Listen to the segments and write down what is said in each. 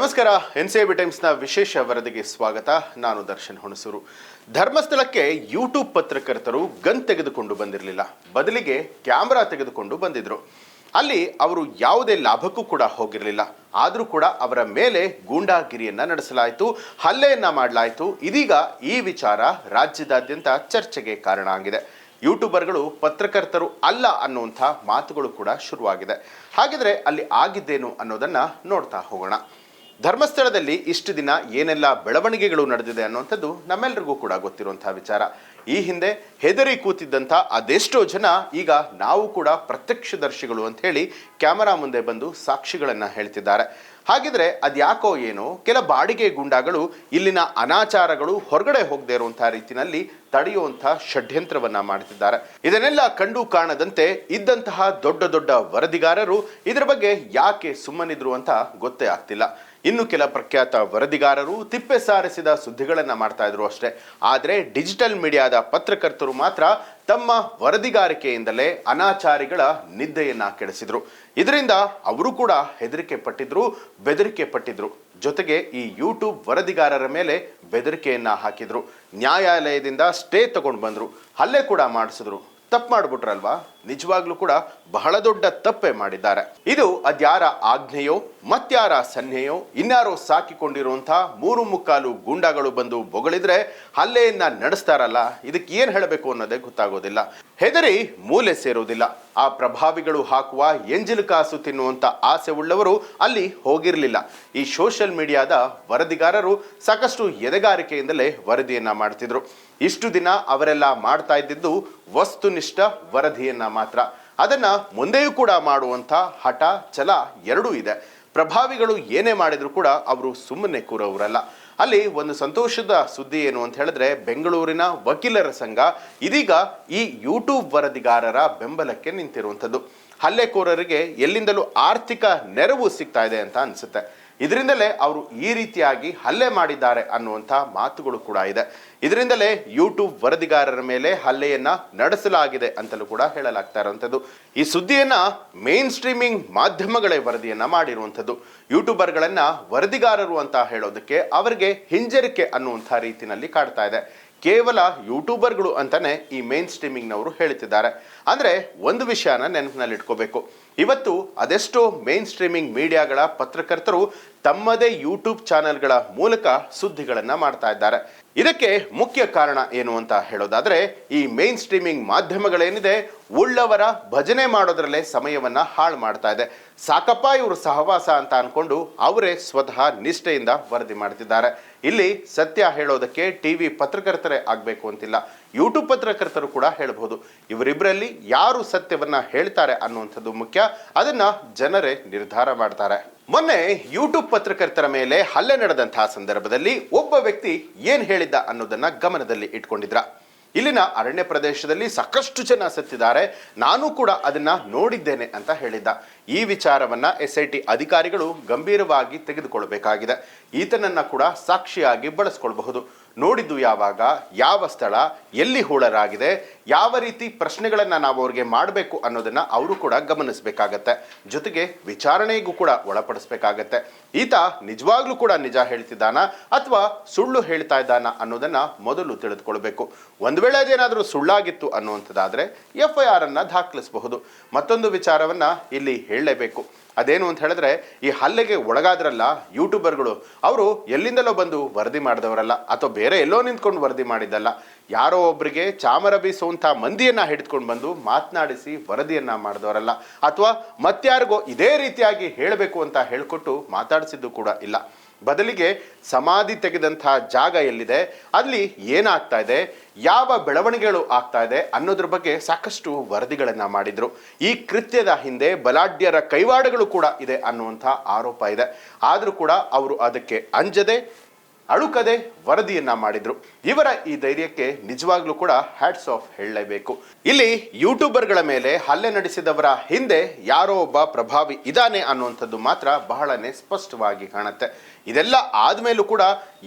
ನಮಸ್ಕಾರ N C B ಟೈಮ್ಸ್ನ ವಿಶೇಷ ವರದಿಗೆ ಸ್ವಾಗತ. ನಾನು ದರ್ಶನ್ ಹುಣಸೂರು. ಧರ್ಮಸ್ಥಳಕ್ಕೆ ಯೂಟ್ಯೂಬ್ ಪತ್ರಕರ್ತರು ಗನ್ ತೆಗೆದುಕೊಂಡು ಬಂದಿರಲಿಲ್ಲ. ಬದಲಿಗೆ ಕ್ಯಾಮ್ರಾ ತೆಗೆದುಕೊಂಡು ಬಂದಿದ್ರು. ಅಲ್ಲಿ ಅವರು ಯಾವುದೇ ಲಾಭಕ್ಕೂ ಕೂಡ ಹೋಗಿರಲಿಲ್ಲ. ಆದರೂ ಕೂಡ ಅವರ ಮೇಲೆ ಗೂಂಡಾಗಿರಿಯನ್ನ ನಡೆಸಲಾಯಿತು. ಹಲ್ಲೆಯನ್ನ ಮಾಡಲಾಯಿತು. ಇದೀಗ ಈ ವಿಚಾರ ರಾಜ್ಯದಾದ್ಯಂತ ಚರ್ಚೆಗೆ ಕಾರಣ ಆಗಿದೆ. ಯೂಟ್ಯೂಬರ್ಗಳು ಪತ್ರಕರ್ತರು ಅಲ್ಲ ಅನ್ನುವಂಥ ಮಾತುಗಳು ಕೂಡ ಶುರುವಾಗಿದೆ. ಹಾಗಿದ್ರೆ ಅಲ್ಲಿ ಆಗಿದ್ದೇನು ಅನ್ನೋದನ್ನ ನೋಡ್ತಾ ಹೋಗೋಣ. ಧರ್ಮಸ್ಥಳದಲ್ಲಿ ಇಷ್ಟು ದಿನ ಏನೆಲ್ಲ ಬೆಳವಣಿಗೆಗಳು ನಡೆದಿದೆ ಅನ್ನುವಂಥದ್ದು ನಮ್ಮೆಲ್ಲರಿಗೂ ಕೂಡ ಗೊತ್ತಿರುವಂತಹ ವಿಚಾರ. ಈ ಹಿಂದೆ ಹೆದರಿ ಕೂತಿದ್ದಂಥ ಅದೆಷ್ಟೋ ಜನ ಈಗ ನಾವು ಕೂಡ ಪ್ರತ್ಯಕ್ಷದರ್ಶಿಗಳು ಅಂತ ಹೇಳಿ ಕ್ಯಾಮರಾ ಮುಂದೆ ಬಂದು ಸಾಕ್ಷಿಗಳನ್ನು ಹೇಳ್ತಿದ್ದಾರೆ. ಹಾಗಿದ್ರೆ ಅದ್ಯಾಕೋ ಏನೋ ಕೆಲ ಬಾಡಿಗೆ ಗುಂಡಾಗಳು ಇಲ್ಲಿನ ಅನಾಚಾರಗಳು ಹೊರಗಡೆ ಹೋಗದೆ ಇರುವಂತಹ ರೀತಿಯಲ್ಲಿ ತಡೆಯುವಂಥ ಷಡ್ಯಂತ್ರವನ್ನ ಮಾಡುತ್ತಿದ್ದಾರೆ ಇದನ್ನೆಲ್ಲ ಕಂಡು ಕಾಣದಂತೆ ಇದ್ದಂತಹ ದೊಡ್ಡ ದೊಡ್ಡ ವರದಿಗಾರರು ಇದರ ಬಗ್ಗೆ ಯಾಕೆ ಸುಮ್ಮನಿದ್ರು ಅಂತ ಗೊತ್ತೇ ಆಗ್ತಿಲ್ಲ. ಇನ್ನು ಕೆಲ ಪ್ರಖ್ಯಾತ ವರದಿಗಾರರು ತಿಪ್ಪೆ ಸಾರಿಸಿದ ಸುದ್ದಿಗಳನ್ನು ಮಾಡ್ತಾ ಇದ್ರು ಅಷ್ಟೇ. ಆದರೆ ಡಿಜಿಟಲ್ ಮೀಡಿಯಾದ ಪತ್ರಕರ್ತರು ಮಾತ್ರ ತಮ್ಮ ವರದಿಗಾರಿಕೆಯಿಂದಲೇ ಅನಾಚಾರಿಗಳ ನಿದ್ದೆಯನ್ನ ಕೆಡಿಸಿದ್ರು. ಇದರಿಂದ ಅವರು ಕೂಡ ಹೆದರಿಕೆ ಪಟ್ಟಿದ್ರು, ಬೆದರಿಕೆ ಪಟ್ಟಿದ್ರು. ಜೊತೆಗೆ ಈ ಯೂಟ್ಯೂಬ್ ವರದಿಗಾರರ ಮೇಲೆ ಬೆದರಿಕೆಯನ್ನ ಹಾಕಿದ್ರು. ನ್ಯಾಯಾಲಯದಿಂದ ಸ್ಟೇ ತಗೊಂಡು ಬಂದ್ರು. ಹಲ್ಲೆ ಕೂಡ ಮಾಡಿಸಿದ್ರು. ತಪ್ಪು ಮಾಡ್ಬಿಟ್ರಲ್ವಾ? ನಿಜವಾಗ್ಲೂ ಕೂಡ ಬಹಳ ದೊಡ್ಡ ತಪ್ಪೆ ಮಾಡಿದ್ದಾರೆ. ಇದು ಅದ್ಯಾರ ಆಜ್ಞೆಯೋ, ಮತ್ಯಾರ ಸನ್ನೆಯೋ ಇನ್ಯಾರೋ ಸಾಕಿಕೊಂಡಿರುವಂತಹ ಮೂರು ಮುಕ್ಕಾಲು ಗೂಂಡಾಗಳು ಬಂದು ಬೊಗಳಿದ್ರೆ ಹಲ್ಲೆಯನ್ನ ನಡೆಸ್ತಾರಲ್ಲ, ಇದಕ್ಕೆ ಏನ್ ಹೇಳಬೇಕು ಅನ್ನೋದೇ ಗೊತ್ತಾಗೋದಿಲ್ಲ. ಹೆದರಿ ಮೂಲೆ ಸೇರುವುದಿಲ್ಲ. ಆ ಪ್ರಭಾವಿಗಳು ಹಾಕುವ ಎಂಜಿಲು ಕಾಸು ತಿನ್ನುವಂತ ಆಸೆ ಉಳ್ಳವರು ಅಲ್ಲಿ ಹೋಗಿರಲಿಲ್ಲ. ಈ ಸೋಷಿಯಲ್ ಮೀಡಿಯಾದ ವರದಿಗಾರರು ಸಾಕಷ್ಟು ಎದೆಗಾರಿಕೆಯಿಂದಲೇ ವರದಿಯನ್ನ ಮಾಡ್ತಿದ್ರು. ಇಷ್ಟು ದಿನ ಅವರೆಲ್ಲ ಮಾಡ್ತಾ ಇದ್ದಿದ್ದು ವಸ್ತುನಿಷ್ಠ ವರದಿಯನ್ನ ಮಾತ್ರ. ಅದನ್ನ ಮುಂದೆಯೂ ಕೂಡ ಮಾಡುವಂಥ ಹಠ, ಛಲ ಎರಡೂ ಇದೆ. ಪ್ರಭಾವಿಗಳು ಏನೇ ಮಾಡಿದರೂ ಕೂಡ ಅವರು ಸುಮ್ಮನೆ ಕೂರೋರಲ್ಲ ಅಲ್ಲಿ ಒಂದು ಸಂತೋಷದ ಸುದ್ದಿ ಏನು ಅಂತ ಹೇಳಿದ್ರೆ, ಬೆಂಗಳೂರಿನ ವಕೀಲರ ಸಂಘ ಇದೀಗ ಈ ಯೂಟ್ಯೂಬ್ ವರದಿಗಾರರ ಬೆಂಬಲಕ್ಕೆ ನಿಂತಿರುವಂಥದ್ದು. ಹಲ್ಲೆಕೋರರಿಗೆ ಎಲ್ಲಿಂದಲೂ ಆರ್ಥಿಕ ನೆರವು ಸಿಗ್ತಾ ಇದೆ ಅಂತ ಅನಿಸುತ್ತೆ. ಇದರಿಂದಲೇ ಅವರು ಈ ರೀತಿಯಾಗಿ ಹಲ್ಲೆ ಮಾಡಿದ್ದಾರೆ ಅನ್ನುವಂಥ ಮಾತುಗಳು ಕೂಡ ಇದೆ. ಇದರಿಂದಲೇ ಯೂಟ್ಯೂಬ್ ವರದಿಗಾರರ ಮೇಲೆ ಹಲ್ಲೆಯನ್ನ ನಡೆಸಲಾಗಿದೆ ಅಂತಲೂ ಕೂಡ ಹೇಳಲಾಗ್ತಾ ಇರುವಂಥದ್ದು. ಈ ಸುದ್ದಿಯನ್ನ ಮೇನ್ ಸ್ಟ್ರೀಮಿಂಗ್ ಮಾಧ್ಯಮಗಳೇ ವರದಿಯನ್ನ ಮಾಡಿರುವಂಥದ್ದು. ಯೂಟ್ಯೂಬರ್ಗಳನ್ನ ವರದಿಗಾರರು ಅಂತ ಹೇಳೋದಕ್ಕೆ ಅವರಿಗೆ ಹಿಂಜರಿಕೆ ಅನ್ನುವಂಥ ರೀತಿಯಲ್ಲಿ ಕಾಡ್ತಾ ಇದೆ. ಕೇವಲ ಯೂಟ್ಯೂಬರ್ಗಳು ಅಂತಾನೆ ಈ ಮೇನ್ ಸ್ಟ್ರೀಮಿಂಗ್ನವರು ಹೇಳ್ತಿದ್ದಾರೆ. ಅಂದ್ರೆ ಒಂದು ವಿಷಯನ ನೆನಪಿನಲ್ಲಿ ಇಟ್ಕೋಬೇಕು ಇವತ್ತು ಅದೆಷ್ಟೋ ಮೇನ್ ಸ್ಟ್ರೀಮಿಂಗ್ ಮೀಡಿಯಾಗಳ ಪತ್ರಕರ್ತರು ತಮ್ಮದೇ ಯೂಟ್ಯೂಬ್ ಚಾನೆಲ್ಗಳ ಮೂಲಕ ಸುದ್ದಿಗಳನ್ನು ಮಾಡ್ತಾ ಇದ್ದಾರೆ. ಇದಕ್ಕೆ ಮುಖ್ಯ ಕಾರಣ ಏನು ಅಂತ ಹೇಳೋದಾದರೆ, ಈ ಮೇನ್ ಸ್ಟ್ರೀಮಿಂಗ್ ಮಾಧ್ಯಮಗಳೇನಿದೆ, ಉಳ್ಳವರ ಭಜನೆ ಮಾಡೋದ್ರಲ್ಲೇ ಸಮಯವನ್ನು ಹಾಳು ಮಾಡ್ತಾ ಇದೆ. ಸಾಕಪ್ಪ, ಇವರು ಸಹವಾಸ ಅಂತ ಅಂದ್ಕೊಂಡು ಅವರೇ ಸ್ವತಃ ನಿಷ್ಠೆಯಿಂದ ವರದಿ ಮಾಡ್ತಿದ್ದಾರೆ. ಇಲ್ಲಿ ಸತ್ಯ ಹೇಳೋದಕ್ಕೆ ಟಿ ವಿ ಪತ್ರಕರ್ತರೇ ಆಗಬೇಕು ಅಂತಿಲ್ಲ. ಯೂಟ್ಯೂಬ್ ಪತ್ರಕರ್ತರು ಕೂಡ ಹೇಳಬಹುದು ಇವರಿಬ್ಬರಲ್ಲಿ ಯಾರು ಸತ್ಯವನ್ನು ಹೇಳ್ತಾರೆ ಅನ್ನುವಂಥದ್ದು ಮುಖ್ಯ. ಅದನ್ನು ಜನರೇ ನಿರ್ಧಾರ ಮಾಡ್ತಾರೆ. ಮೊನ್ನೆ ಯೂಟ್ಯೂಬ್ ಪತ್ರಕರ್ತರ ಮೇಲೆ ಹಲ್ಲೆ ನಡೆದಂತಹ ಸಂದರ್ಭದಲ್ಲಿ ಒಬ್ಬ ವ್ಯಕ್ತಿ ಏನ್ ಹೇಳಿದ್ದ ಅನ್ನೋದನ್ನ ಗಮನದಲ್ಲಿ ಇಟ್ಕೊಂಡಿದ್ರ. ಇಲ್ಲಿನ ಅರಣ್ಯ ಪ್ರದೇಶದಲ್ಲಿ ಸಾಕಷ್ಟು ಜನ ಸತ್ತಿದ್ದಾರೆ. ನಾನು ಕೂಡ ಅದನ್ನ ನೋಡಿದ್ದೇನೆ ಅಂತ ಹೇಳಿದ್ದ. ಈ ವಿಚಾರವನ್ನ ಎಸ್ ಐ ಟಿ ಅಧಿಕಾರಿಗಳು ಗಂಭೀರವಾಗಿ ತೆಗೆದುಕೊಳ್ಳಬೇಕಾಗಿದೆ. ಈತನನ್ನ ಕೂಡ ಸಾಕ್ಷಿಯಾಗಿ ಬಳಸ್ಕೊಳ್ಬಹುದು. ನೋಡಿದ್ದು ಯಾವಾಗ, ಯಾವ ಸ್ಥಳ, ಎಲ್ಲಿ ಹೂಳರಾಗಿದೆ, ಯಾವ ರೀತಿ ಪ್ರಶ್ನೆಗಳನ್ನು ನಾವು ಅವ್ರಿಗೆ ಮಾಡಬೇಕು ಅನ್ನೋದನ್ನು ಅವರು ಕೂಡ ಗಮನಿಸಬೇಕಾಗತ್ತೆ. ಜೊತೆಗೆ ವಿಚಾರಣೆಗೂ ಕೂಡ ಒಳಪಡಿಸಬೇಕಾಗತ್ತೆ. ಈತ ನಿಜವಾಗ್ಲೂ ಕೂಡ ನಿಜ ಹೇಳ್ತಿದ್ದಾನ ಅಥವಾ ಸುಳ್ಳು ಹೇಳ್ತಾ ಇದ್ದಾನ ಅನ್ನೋದನ್ನ ಮೊದಲು ತಿಳಿದುಕೊಳ್ಬೇಕು. ಒಂದು ವೇಳೆ ಅದೇನಾದರೂ ಸುಳ್ಳಾಗಿತ್ತು ಅನ್ನುವಂಥದ್ದಾದರೆ ಎಫ್ ಐ ಆರನ್ನು ದಾಖಲಿಸಬಹುದು. ಮತ್ತೊಂದು ವಿಚಾರವನ್ನ ಇಲ್ಲಿ ಹೇಳಲೇಬೇಕು. ಅದೇನು ಅಂತ ಹೇಳಿದ್ರೆ, ಈ ಹಲ್ಲೆಗೆ ಒಳಗಾದ್ರಲ್ಲ ಯೂಟ್ಯೂಬರ್ಗಳು, ಅವರು ಎಲ್ಲಿಂದಲೋ ಬಂದು ವರದಿ ಮಾಡಿದವರಲ್ಲ, ಅಥವಾ ಬೇರೆ ಎಲ್ಲೋ ನಿಂತ್ಕೊಂಡು ವರದಿ ಮಾಡಿದ್ದಲ್ಲ. ಯಾರೋ ಒಬ್ಬರಿಗೆ ಚಾಮರ ಬೀಸುವಂಥ ಮಂದಿಯನ್ನು ಹಿಡಿದುಕೊಂಡು ಬಂದು ಮಾತನಾಡಿಸಿ ವರದಿಯನ್ನ ಮಾಡಿದವರಲ್ಲ. ಅಥವಾ ಮತ್ಯಾರಿಗೋ ಇದೇ ರೀತಿಯಾಗಿ ಹೇಳಬೇಕು ಅಂತ ಹೇಳಿಕೊಟ್ಟು ಮಾತಾಡಿಸಿದ್ದು ಕೂಡ ಇಲ್ಲ. ಬದಲಿಗೆ ಸಮಾಧಿ ತೆಗೆದಂತಹ ಜಾಗ ಎಲ್ಲಿದೆ, ಅಲ್ಲಿ ಏನಾಗ್ತಾ ಇದೆ, ಯಾವ ಬೆಳವಣಿಗೆಗಳು ಆಗ್ತಾ ಇದೆ ಅನ್ನೋದ್ರ ಬಗ್ಗೆ ಸಾಕಷ್ಟು ವರದಿಗಳನ್ನು ಮಾಡಿದ್ರು. ಈ ಕೃತ್ಯದ ಹಿಂದೆ ಬಲಾಢ್ಯರ ಕೈವಾಡಗಳು ಕೂಡ ಇದೆ ಅನ್ನುವಂಥ ಆರೋಪ ಇದೆ. ಆದರೂ ಕೂಡ ಅವರು ಅದಕ್ಕೆ ಅಂಜದೆ, ಅಳುಕದೆ ವರದಿಯನ್ನ ಮಾಡಿದ್ರು. ಇವರ ಈ ಧೈರ್ಯಕ್ಕೆ ನಿಜವಾಗ್ಲೂ ಕೂಡ ಹ್ಯಾಟ್ಸ್ ಆಫ್ ಹೇಳಲೇಬೇಕು. ಇಲ್ಲಿ ಯೂಟ್ಯೂಬರ್ಗಳ ಮೇಲೆ ಹಲ್ಲೆ ನಡೆಸಿದವರ ಹಿಂದೆ ಯಾರೋ ಒಬ್ಬ ಪ್ರಭಾವಿ ಇದಾನೆ ಅನ್ನುವಂಥದ್ದು ಮಾತ್ರ ಬಹಳನೇ ಸ್ಪಷ್ಟವಾಗಿ ಕಾಣುತ್ತೆ. ಇದೆಲ್ಲ ಆದಮೇಲೂ ಕೂಡ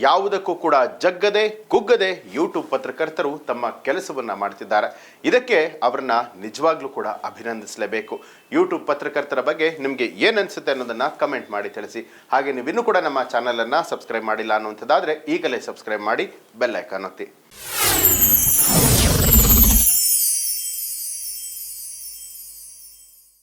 ಯಾವುದಕ್ಕೂ ಕೂಡ ಜಗ್ಗದೆ ಕುಗ್ಗದೆ ಯೂಟ್ಯೂಬ್ ಪತ್ರಕರ್ತರು ತಮ್ಮ ಕೆಲಸವನ್ನು ಮಾಡ್ತಿದ್ದಾರೆ. ಇದಕ್ಕೆ ಅವರನ್ನು ನಿಜವಾಗ್ಲೂ ಕೂಡ ಅಭಿನಂದಿಸಲೇಬೇಕು. ಯೂಟ್ಯೂಬ್ ಪತ್ರಕರ್ತರ ಬಗ್ಗೆ ನಿಮಗೆ ಏನ್ ಅನ್ಸುತ್ತೆ ಅನ್ನೋದನ್ನ ಕಮೆಂಟ್ ಮಾಡಿ ತಿಳಿಸಿ. ಹಾಗೆ ನೀವು ಇನ್ನೂ ಕೂಡ ನಮ್ಮ ಚಾನಲನ್ನು ಸಬ್ಸ್ಕ್ರೈಬ್ ಮಾಡಿಲ್ಲ ಅನ್ನುವಂಥದ್ದಾದರೆ ಈಗಲೇ ಸಬ್ಸ್ಕ್ರೈಬ್ ಮಾಡಿ ಬೆಲ್ ಐಕಾನ್ ಒತ್ತಿ.